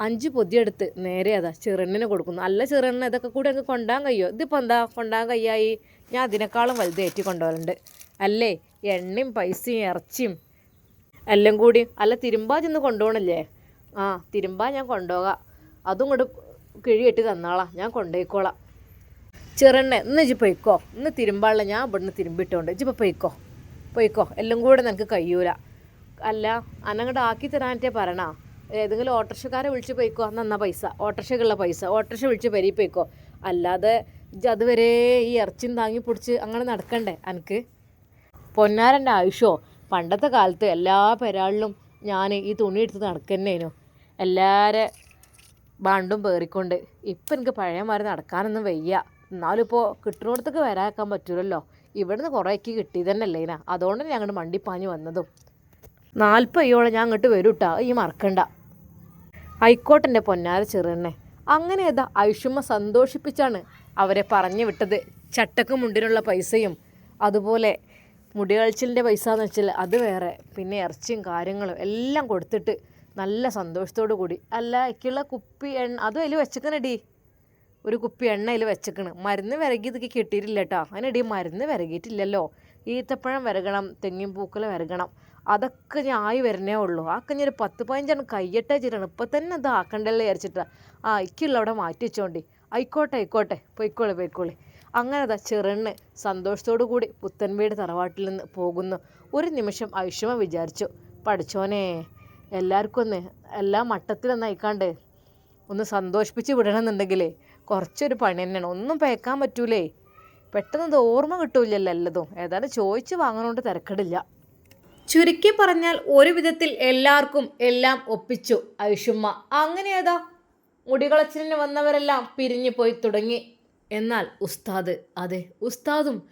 അഞ്ച് പൊതിയെടുത്ത് നേരെ അതാ ചെറുണ്ണിന് കൊടുക്കുന്നു. അല്ല ചെറുണ്ണ ഇതൊക്കെ കൂടി അങ്ങ് കൊണ്ടാൻ കഴിയോ? ഇതിപ്പോൾ എന്താ കൊണ്ടാൻ കയ്യായി ഞാൻ അതിനേക്കാളും വലുത് ഏറ്റി കൊണ്ടുപോകലുണ്ട്. അല്ലേ? എണ്ണയും പൈസയും ഇറച്ചിയും എല്ലാം കൂടി. അല്ല തിരുമ്പാ ചെന്ന് കൊണ്ടുപോകണില്ലേ? ആ തിരുമ്പാ ഞാൻ കൊണ്ടുപോകാം. അതും കൂടെ കിഴിയിട്ട് തന്നാളാ. ഞാൻ കൊണ്ടുപോയിക്കോളാം ചെറുണ്ണ ഇന്ന് ഇജ്ജ് പൊയ്ക്കോ. ഇന്ന് തിരുമ്പാളില്ല ഞാൻ ഇവിടുന്ന് തിരുമ്പിട്ടോണ്ട്. ഇജ്ജിപ്പോൾ പൊയ്ക്കോ. പൊയ്ക്കോ. എല്ലാം കൂടെ നിനക്ക് കഴിയൂല. അല്ല അന്നങ്ങോട്ട് ആക്കി തരാനായിട്ടേ പറയണ? ഏതെങ്കിലും ഓട്ടോറിക്ഷക്കാരെ വിളിച്ച് പോയിക്കോ. നന്നാ പൈസ. ഓട്ടോറിക്ഷക്കുള്ള പൈസ. ഓട്ടോറിക്ഷ വിളിച്ച് പെരി പോയിക്കോ. അല്ലാതെ അതുവരെ ഈ ഇറച്ചിയും താങ്ങി പിടിച്ച് അങ്ങനെ നടക്കണ്ടേ എനിക്ക് പൊന്നാരന്റെ ആയുഷോ? പണ്ടത്തെ കാലത്ത് എല്ലാ പെരാളിലും ഞാൻ ഈ തുണി എടുത്ത് നടക്കുന്നേനു. എല്ലാരെ ബാണ്ടും പേറിക്കൊണ്ട് ഇപ്പം എനിക്ക് പഴയ മാറി നടക്കാനൊന്നും വയ്യ. എന്നാലും ഇപ്പോൾ കിട്ടുന്നിടത്തേക്ക് വരാക്കാൻ പറ്റൂലല്ലോ. ഇവിടുന്ന് കുറേക്ക് കിട്ടി തന്നെ അല്ലേ ഇനാ അതുകൊണ്ട് ഞാൻ അങ്ങോട്ട് മണ്ടിപ്പാഞ്ഞ് വന്നതും. നാൽപ്പയ്യോളം ഞാൻ അങ്ങോട്ട് വരും കേട്ടോ ഈ മറക്കണ്ട. ആയിക്കോട്ടെ പൊന്നാര ചെറുതന്നെ. അങ്ങനെ ഏതാ? ഐഷുമ്മ സന്തോഷിപ്പിച്ചാണ് അവരെ പറഞ്ഞു വിട്ടത്. ചട്ടക്ക് മുണ്ടിനുള്ള പൈസയും അതുപോലെ മുടികളിച്ചിലിന്റെ പൈസ എന്ന് വെച്ചാൽ അത് വേറെ. പിന്നെ ഇറച്ചിയും കാര്യങ്ങളും എല്ലാം കൊടുത്തിട്ട് നല്ല സന്തോഷത്തോടു കൂടി. അല്ല എനിക്കുള്ള കുപ്പി എണ്ണ അതും അതിൽ വെച്ചേക്കണടി ഒരു കുപ്പി എണ്ണ അതിൽ വെച്ചേക്കണ്. മരുന്ന് വിരകിയതൊക്കെ കിട്ടിയിട്ടില്ല കേട്ടോ അതിനിടി മരുന്ന് വിരകിയിട്ടില്ലല്ലോ ഈത്തപ്പഴം വിരകണം തെങ്ങിൻ പൂക്കൾ വിരകണം അതൊക്കെ ഞാൻ ആയി വരണേ ഉള്ളൂ. ആ ഞാൻ ഒരു പത്ത് പതിനഞ്ചെണ്ണം കയ്യട്ടെ ചെയ്യണം ഇപ്പം തന്നെ അത് ആക്കണ്ടല്ലേ വിചാരിച്ചിട്ടാ. ആ ഇക്കുള്ള അവിടെ മാറ്റി വെച്ചോണ്ടി. ആയിക്കോട്ടെ ആയിക്കോട്ടെ. പൊയ്ക്കോളി പൊയ്ക്കോളി. അങ്ങനെ അതാ ചെറുണ്ണ് സന്തോഷത്തോടു കൂടി പുത്തൻവീട് തറവാട്ടിൽ നിന്ന് പോകുന്നു. ഒരു നിമിഷം ഐഷമ വിചാരിച്ചു പഠിച്ചോനെ എല്ലാവർക്കും ഒന്ന് എല്ലാ മട്ടത്തിലൊന്നും അയക്കാണ്ട് ഒന്ന് സന്തോഷിപ്പിച്ച് വിടണമെന്നുണ്ടെങ്കിലേ കുറച്ചൊരു പണി തന്നെയാണ്. ഒന്നും പേക്കാൻ പറ്റൂലേ. പെട്ടെന്ന് ഇത് ഓർമ്മ കിട്ടൂലല്ലോ എല്ലതും. ഏതായാലും ചോദിച്ച് വാങ്ങണോണ്ട് തിരക്കടില്ല. ചുരുക്കി പറഞ്ഞാൽ ഒരു വിധത്തിൽ എല്ലാവർക്കും എല്ലാം ഒപ്പിച്ചു. ഐഷുമ്മ അങ്ങനെ ഏതാ? മുടികളച്ചിലിന് വന്നവരെല്ലാം പിരിഞ്ഞു പോയി തുടങ്ങി. എന്നാൽ ഉസ്താദ് അതെ ഉസ്താദും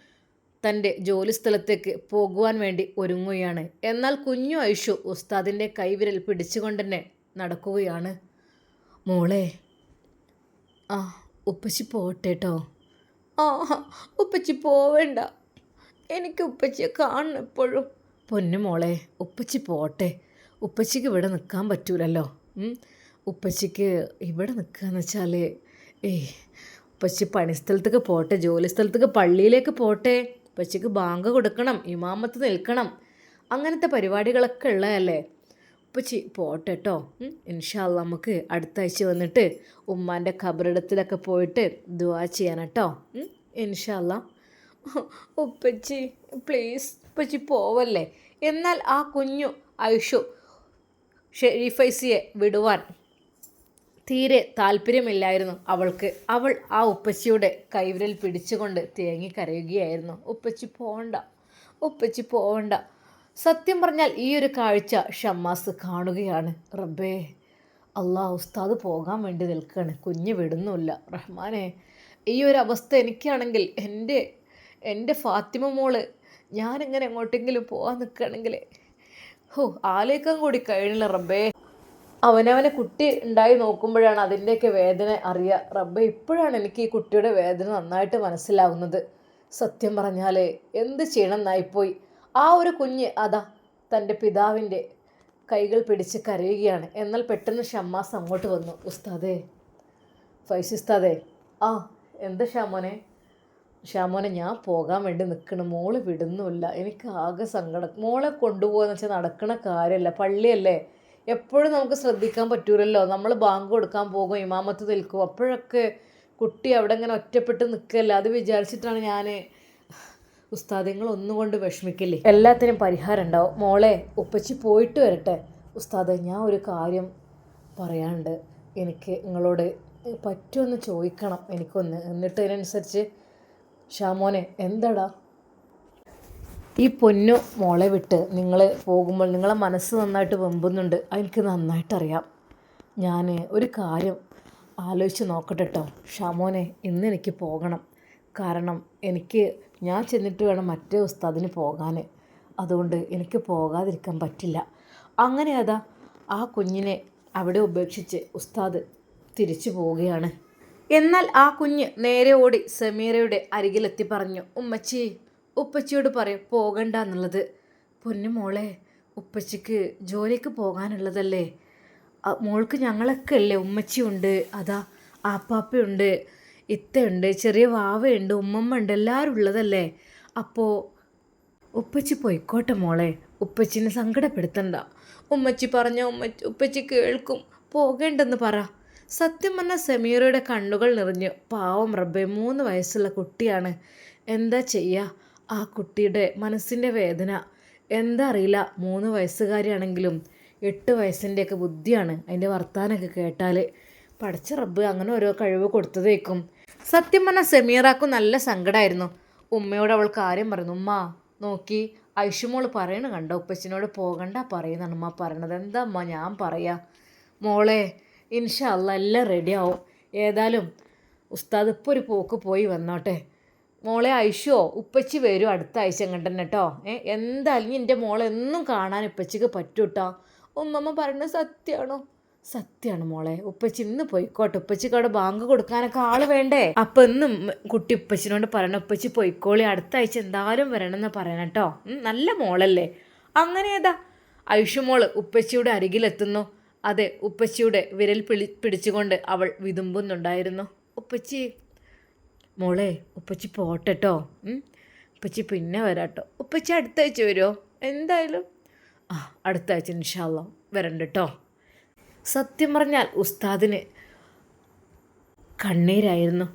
തന്റെ ജോലിസ്ഥലത്തേക്ക് പോകുവാൻ വേണ്ടി ഒരുങ്ങുകയാണ്. എന്നാൽ കുഞ്ഞു ഐഷു ഉസ്താദിന്റെ കൈവിരൽ പിടിച്ചുകൊണ്ട് തന്നെ നടക്കുകയാണ്. മോളെ ആ ഉപ്പച്ചി പോട്ടെ കേട്ടോ ആ ഉപ്പച്ചി പോവേണ്ട. എനിക്ക് ഉപ്പച്ചിയെ കാണണം എപ്പോഴും. പൊന്നു മോളെ ഉപ്പച്ചി പോട്ടെ ഉപ്പച്ചിക്ക് ഇവിടെ നിൽക്കാൻ പറ്റൂലല്ലോ. ഉപ്പച്ചിക്ക് ഇവിടെ നിൽക്കാന്ന് വെച്ചാൽ ഏയ് ഉപ്പച്ചി പണിസ്ഥലത്തേക്ക് പോട്ടെ ജോലി സ്ഥലത്തേക്ക് പള്ളിയിലേക്ക് പോട്ടെ ഉപ്പച്ചിക്ക് ബാങ്ക് കൊടുക്കണം ഇമാമത്ത് നിൽക്കണം. അങ്ങനത്തെ പരിപാടികളൊക്കെ ഉള്ളതല്ലേ? ഉപ്പച്ചി പോട്ടെ കേട്ടോ ഇൻഷാല്ല നമുക്ക് അടുത്ത ആഴ്ച വന്നിട്ട് ഉമ്മാന്റെ ഖബറിടത്തിലൊക്കെ പോയിട്ട് ദുവാ ചെയ്യാൻ കേട്ടോ ഇൻഷാല്ല ഉപ്പച്ചി പ്ലീസ് ഉപ്പച്ചി പോവല്ലേ? എന്നാൽ ആ കുഞ്ഞു ഐഷു ഷെരീഫൈസിയെ വിടുവാൻ തീരെ താല്പര്യമില്ലായിരുന്നു അവൾക്ക്. അവൾ ആ ഉപ്പച്ചിയുടെ കൈവിരൽ പിടിച്ചുകൊണ്ട് തേങ്ങി കരയുകയായിരുന്നു. ഉപ്പച്ചി പോവണ്ട. ഉപ്പച്ചി പോവണ്ട. സത്യം പറഞ്ഞാൽ ഈ ഒരു കാഴ്ച ഷമ്മാസ് കാണുകയാണ്. റബ്ബേ അള്ളാ ഉസ്താദ് പോകാൻ വേണ്ടി നിൽക്കുകയാണ്. കുഞ്ഞ് വിടുന്നില്ല റഹ്മാനെ ഈ ഒരു അവസ്ഥ എനിക്കാണെങ്കിൽ എന്റെ എന്റെ ഫാത്തിമ മോൾ ഞാനിങ്ങനെ എങ്ങോട്ടെങ്കിലും പോകാൻ നിൽക്കുകയാണെങ്കിൽ ഹോ ആലേക്കം കൂടി കഴിഞ്ഞില്ല റബ്ബേ. അവനവനെ കുട്ടി ഉണ്ടായി നോക്കുമ്പോഴാണ് അതിന്റെയൊക്കെ വേദന അറിയുക. റബ്ബെ ഇപ്പോഴാണ് എനിക്ക് ഈ കുട്ടിയുടെ വേദന നന്നായിട്ട് മനസ്സിലാവുന്നത്. സത്യം പറഞ്ഞാൽ എന്ത് ചെയ്യണം നായിപ്പോയി ആ ഒരു കുഞ്ഞ് അതാ തന്റെ പിതാവിന്റെ കൈകൾ പിടിച്ച് കരയുകയാണ്. എന്നാൽ പെട്ടെന്ന് ഷമ്മാസ് അങ്ങോട്ട് വന്നു. ഉസ്താദേ ഫൈസ് ഉസ്താദേ ആ എന്താ ഷാമോനെ? ഷാമോനെ ഞാൻ പോകാൻ വേണ്ടി നിൽക്കണം. മോൾ വിടുന്നുമില്ല. എനിക്ക് ആകെ സങ്കടം. മോളെ കൊണ്ടുപോകാന്ന് വെച്ചാൽ നടക്കണ കാര്യമല്ല. പള്ളിയല്ലേ? എപ്പോഴും നമുക്ക് ശ്രദ്ധിക്കാൻ പറ്റൂലല്ലോ. നമ്മൾ ബാങ്ക് കൊടുക്കാൻ പോകും ഇമാമത്ത് നിൽക്കും. അപ്പോഴൊക്കെ കുട്ടി അവിടെ ഇങ്ങനെ ഒറ്റപ്പെട്ട് നിൽക്കല്ല അത് വിചാരിച്ചിട്ടാണ് ഞാൻ ഉസ്താദങ്ങൾ ഒന്നുകൊണ്ട് വിഷമിക്കില്ലേ? എല്ലാത്തിനും പരിഹാരം ഉണ്ടാവും. മോളെ ഉപ്പച്ചി പോയിട്ട് വരട്ടെ. ഉസ്താദ് ഞാൻ ഒരു കാര്യം പറയാനുണ്ട്. എനിക്ക് നിങ്ങളോട് പറ്റുമെന്ന് ചോദിക്കണം. എനിക്കൊന്ന് എന്നിട്ട് അതിനനുസരിച്ച് ഷാമോനെ എന്താടാ? ഈ പൊന്നു മോളെ വിട്ട് നിങ്ങൾ പോകുമ്പോൾ നിങ്ങളെ മനസ്സ് നന്നായിട്ട് വെമ്പുന്നുണ്ട്. അതെനിക്ക് നന്നായിട്ടറിയാം. ഞാൻ ഒരു കാര്യം ആലോചിച്ച് നോക്കട്ടെ കേട്ടോ ഷാമോനെ ഇന്ന് എനിക്ക് പോകണം. കാരണം എനിക്ക് ഞാൻ ചെന്നിട്ട് വേണം മറ്റേ ഉസ്താദിന് പോകാൻ അതുകൊണ്ട് എനിക്ക് പോകാതിരിക്കാൻ പറ്റില്ല. അങ്ങനെ അതാ ആ കുഞ്ഞിനെ അവിടെ ഉപേക്ഷിച്ച് ഉസ്താദ് തിരിച്ചു പോവുകയാണ്. എന്നാൽ ആ കുഞ്ഞ് നേരെ ഓടി സമീറയുടെ അരികിലെത്തി പറഞ്ഞു ഉമ്മച്ചി ഉപ്പച്ചിയോട് പറയും പോകണ്ട എന്നുള്ളത്. പൊന്നു മോളെ ഉപ്പച്ചിക്ക് ജോലിക്ക് പോകാനുള്ളതല്ലേ? മോൾക്ക് ഞങ്ങളൊക്കെ അല്ലേ? ഉമ്മച്ചിയുണ്ട് അതാ ആപ്പാപ്പയുണ്ട് ഇത്തയുണ്ട് ചെറിയ വാവയുണ്ട് ഉമ്മമ്മ ഉണ്ട് എല്ലാവരും ഉള്ളതല്ലേ? അപ്പോൾ ഉപ്പച്ചി പോയിക്കോട്ടെ മോളെ ഉപ്പച്ചിനെ സങ്കടപ്പെടുത്തണ്ട. ഉമ്മച്ചി പറഞ്ഞ ഉമ്മ ഉപ്പച്ചി കേൾക്കും പോകേണ്ടെന്ന് പറ. സത്യം പറഞ്ഞ സമീറയുടെ കണ്ണുകൾ നിറഞ്ഞു പാവം റബ്ബെ മൂന്ന് വയസ്സുള്ള കുട്ടിയാണ്. എന്താ ചെയ്യുക ആ കുട്ടിയുടെ മനസ്സിന്റെ വേദന. എന്താ അറിയില്ല മൂന്ന് വയസ്സുകാരിയാണെങ്കിലും എട്ട് വയസ്സിന്റെയൊക്കെ ബുദ്ധിയാണ് അതിന്റെ വർത്താനമൊക്കെ കേട്ടാൽ പഠിച്ച റബ്ബ് അങ്ങനെ ഓരോ കഴിവ് കൊടുത്തതേക്കും സത്യം പറഞ്ഞാൽ സെമീറാക്കും നല്ല സങ്കടമായിരുന്നു ഉമ്മയോട് അവൾ കാര്യം പറഞ്ഞു ഉമ്മ നോക്കി ഐഷുമോൾ പറയണ കണ്ടോ? ഉപ്പച്ചനോട് പോകണ്ട പറയുന്നതാണ് ഉമ്മ പറയണത്. എന്താ അമ്മ ഞാൻ പറയാ. മോളെ ഇൻഷാ അല്ല എല്ലാം റെഡിയാവും ഏതായാലും ഉസ്താദ് ഇപ്പോൾ ഒരു പോക്ക് പോയി വന്നോട്ടെ. മോളെ ഐഷോ ഉപ്പച്ചി വരും അടുത്ത ആഴ്ച കണ്ടു തന്നെ കേട്ടോ ഏ എന്തായാലും എന്റെ മോളെ എന്നും കാണാൻ ഉപ്പച്ചിക്ക് പറ്റൂ കേട്ടോ ഉമ്മമ്മ പറയുന്നത് സത്യമാണോ സത്യമാണ് മോളെ. ഉപ്പച്ചി ഇന്ന് പോയിക്കോട്ടെ. ഉപ്പച്ചിക്ക് അവിടെ ബാങ്ക് കൊടുക്കാനൊക്കെ ആൾ വേണ്ടേ? അപ്പം ഇന്നും കുട്ടി ഉപ്പച്ചിനോട് പറയണം ഉപ്പച്ചി പോയിക്കോളി അടുത്ത ആഴ്ച എന്തായാലും വരണം എന്ന് പറയണം കേട്ടോ നല്ല മോളല്ലേ. അങ്ങനെ ഏതാ? ഐഷുമോൾ ഉപ്പച്ചിയുടെ അരികിലെത്തുന്നു. അതെ ഉപ്പച്ചിയുടെ വിരൽ പിടി പിടിച്ചുകൊണ്ട് അവൾ വിതുമ്പുന്നുണ്ടായിരുന്നു. ഉപ്പച്ചി മോളെ ഉപ്പച്ചി പോട്ടെട്ടോ. ഉപ്പച്ചി പിന്നെ വരാട്ടോ. ഉപ്പച്ചി അടുത്ത ആഴ്ച വരുമോ എന്തായാലും? ആ അടുത്ത ആഴ്ച ഇൻഷാല്ല വരണ്ട കേട്ടോ സത്യം പറഞ്ഞാൽ ഉസ്താദിന് കണ്ണീരായിരുന്നു.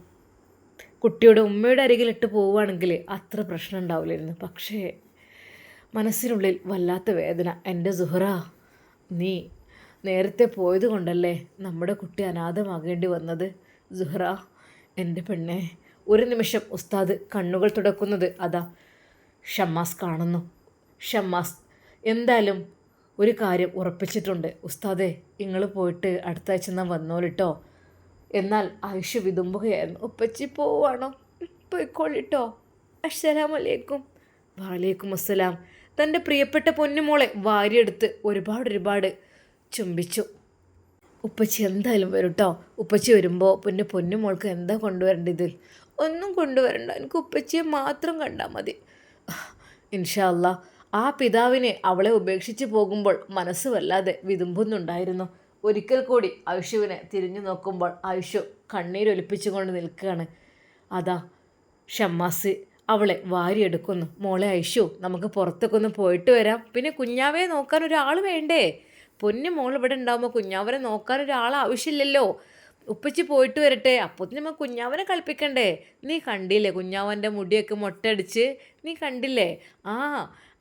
കുട്ടിയുടെ ഉമ്മയുടെ അരികിലിട്ട് പോവുകയാണെങ്കിൽ അത്ര പ്രശ്നം ഉണ്ടാവില്ലായിരുന്നു. പക്ഷേ മനസ്സിനുള്ളിൽ വല്ലാത്ത വേദന. എന്റെ സുഹറ നീ നേരത്തെ പോയത് കൊണ്ടല്ലേ നമ്മുടെ കുട്ടി അനാഥമാകേണ്ടി വന്നത്? സുഹറ എന്റെ പെണ്ണെ ഒരു നിമിഷം ഉസ്താദ് കണ്ണുകൾ തുടക്കുന്നത് അതാ. ഷമ്മാസ് കാണുന്നു. ഷമ്മാസ് എന്തായാലും ഒരു കാര്യം ഉറപ്പിച്ചിട്ടുണ്ട്. ഉസ്താദെ നിങ്ങൾ പോയിട്ട് അടുത്ത ആഴ്ച നാം വന്നോളിട്ടോ എന്നാൽ ആയുഷ് വിതുമ്പുകയായിരുന്നു. ഉപ്പച്ചി പോവാണോ പോയിക്കോളിട്ടോ. അസ്സലാമലൈക്കും. വാലേക്കും അസ്സലാം. തന്റെ പ്രിയപ്പെട്ട പൊന്നുമോളെ വാരിയെടുത്ത് ഒരുപാട് ഒരുപാട് ചുംബിച്ചു. ഉപ്പച്ചി എന്തായാലും വരും കേട്ടോ ഉപ്പച്ചി വരുമ്പോൾ പിന്നെ പൊന്നുമോൾക്ക് എന്താ കൊണ്ടുവരേണ്ടത്? ഒന്നും കൊണ്ടുവരണ്ട. എനിക്ക് ഉപ്പച്ചിയെ മാത്രം കണ്ടാൽ മതി. ഇൻഷാ അല്ലാ. ആ പിതാവിനെ അവളെ ഉപേക്ഷിച്ച് പോകുമ്പോൾ മനസ്സ് വല്ലാതെ വിതുമ്പുന്നുണ്ടായിരുന്നു. ഒരിക്കൽ കൂടി ഐഷുവിനെ തിരിഞ്ഞു നോക്കുമ്പോൾ ആയുഷു കണ്ണീരൊലിപ്പിച്ചുകൊണ്ട് നിൽക്കുകയാണ്. അതാ ഷമ്മാസ് അവളെ വാരിയെടുക്കുന്നു. മോളെ ഐഷു നമുക്ക് പുറത്തൊക്കെ ഒന്ന് പോയിട്ട് വരാം. പിന്നെ കുഞ്ഞാവെ നോക്കാൻ ഒരാൾ വേണ്ടേ? പൊന്നു മോൾ ഇവിടെ ഉണ്ടാകുമ്പോൾ കുഞ്ഞാവനെ നോക്കാൻ ഒരാൾ ആവശ്യമില്ലല്ലോ. ഉപ്പച്ചി പോയിട്ട് വരട്ടെ. അപ്പത്തിന് നമ്മൾ കുഞ്ഞാവനെ കളിപ്പിക്കണ്ടേ? നീ കണ്ടില്ലേ കുഞ്ഞാവന്റെ മുടിയൊക്കെ മൊട്ടടിച്ച് നീ കണ്ടില്ലേ? ആ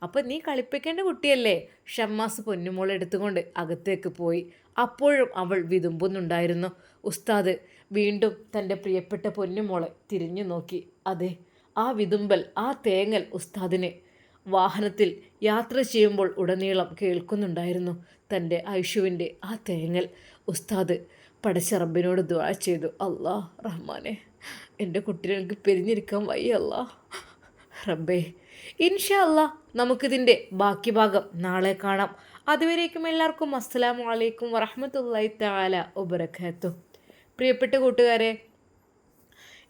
അപ്പം നീ കളിപ്പിക്കേണ്ട കുട്ടിയല്ലേ? ഷമ്മാസ് പൊന്നുമോളെ എടുത്തുകൊണ്ട് അകത്തേക്ക് പോയി. അപ്പോഴും അവൾ വിതുമ്പുന്നുണ്ടായിരുന്നു. ഉസ്താദ് വീണ്ടും തന്റെ പ്രിയപ്പെട്ട പൊന്നുമോളെ തിരിഞ്ഞു നോക്കി. അതെ ആ വിതുമ്പൽ ആ തേങ്ങൽ ഉസ്താദിന്. വാഹനത്തിൽ യാത്ര ചെയ്യുമ്പോൾ ഉടനീളം കേൾക്കുന്നുണ്ടായിരുന്നു തന്റെ ഐഷുവിന്റെ ആ തേങ്ങൽ. ഉസ്താദ് പടച്ച ദ്വാ ചെയ്തു. അല്ലാ റഹ്മാനെ എന്റെ കുട്ടികൾക്ക് പിരിഞ്ഞിരിക്കാൻ വയ്യ റബ്ബേ ഇൻഷാ അല്ല നമുക്കിതിന്റെ ബാക്കി ഭാഗം നാളെ കാണാം. അതുവരേക്കും എല്ലാവർക്കും അസ്സലാമു അലൈക്കും വറഹമത്തല്ലായി താല വബറകാതുഹു പ്രിയപ്പെട്ട കൂട്ടുകാരെ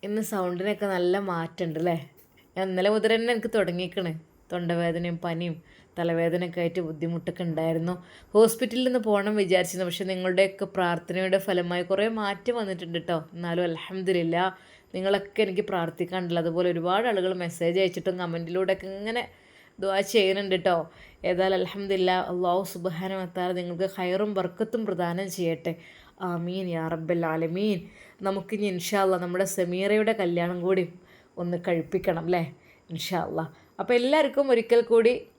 ഇന്ന് സൗണ്ടിനൊക്കെ നല്ല മാറ്റമുണ്ട് അല്ലേ ഇന്നലെ മുതൽ തന്നെ എനിക്ക് തുടങ്ങിയേക്കണ്. തൊണ്ടവേദനയും പനിയും തലവേദനയൊക്കെ ആയിട്ട് ബുദ്ധിമുട്ടൊക്കെ ഉണ്ടായിരുന്നു. ഹോസ്പിറ്റലിൽ നിന്ന് പോകണം വിചാരിച്ചിരുന്നു. പക്ഷേ നിങ്ങളുടെയൊക്കെ പ്രാർത്ഥനയുടെ ഫലമായി കുറേ മാറ്റം വന്നിട്ടുണ്ട് കേട്ടോ എന്നാലും അലഹമില്ല നിങ്ങളൊക്കെ എനിക്ക് പ്രാർത്ഥിക്കാണ്ടല്ലോ അതുപോലെ ഒരുപാട് ആളുകൾ മെസ്സേജ് അയച്ചിട്ടും കമന്റിലൂടെയൊക്കെ ഇങ്ങനെ ദുആ ചെയ്യുന്നുണ്ട് കേട്ടോ ഏതായാലും അലഹമില്ല അള്ളാഹു സുബാനമത്താൽ നിങ്ങൾക്ക് ഹയറും വർക്കത്തും പ്രദാനം ചെയ്യട്ടെ. ആമീൻ യാ റബ്ബൽ ആലമീൻ. നമുക്കിനി ഇൻഷാല്ല നമ്മുടെ സെമീറയുടെ കല്യാണം കൂടി ഒന്ന് കഴിപ്പിക്കണം അല്ലേ. ഇൻഷാല്ല അപ്പോൾ എല്ലാവർക്കും ഒരിക്കൽ കൂടി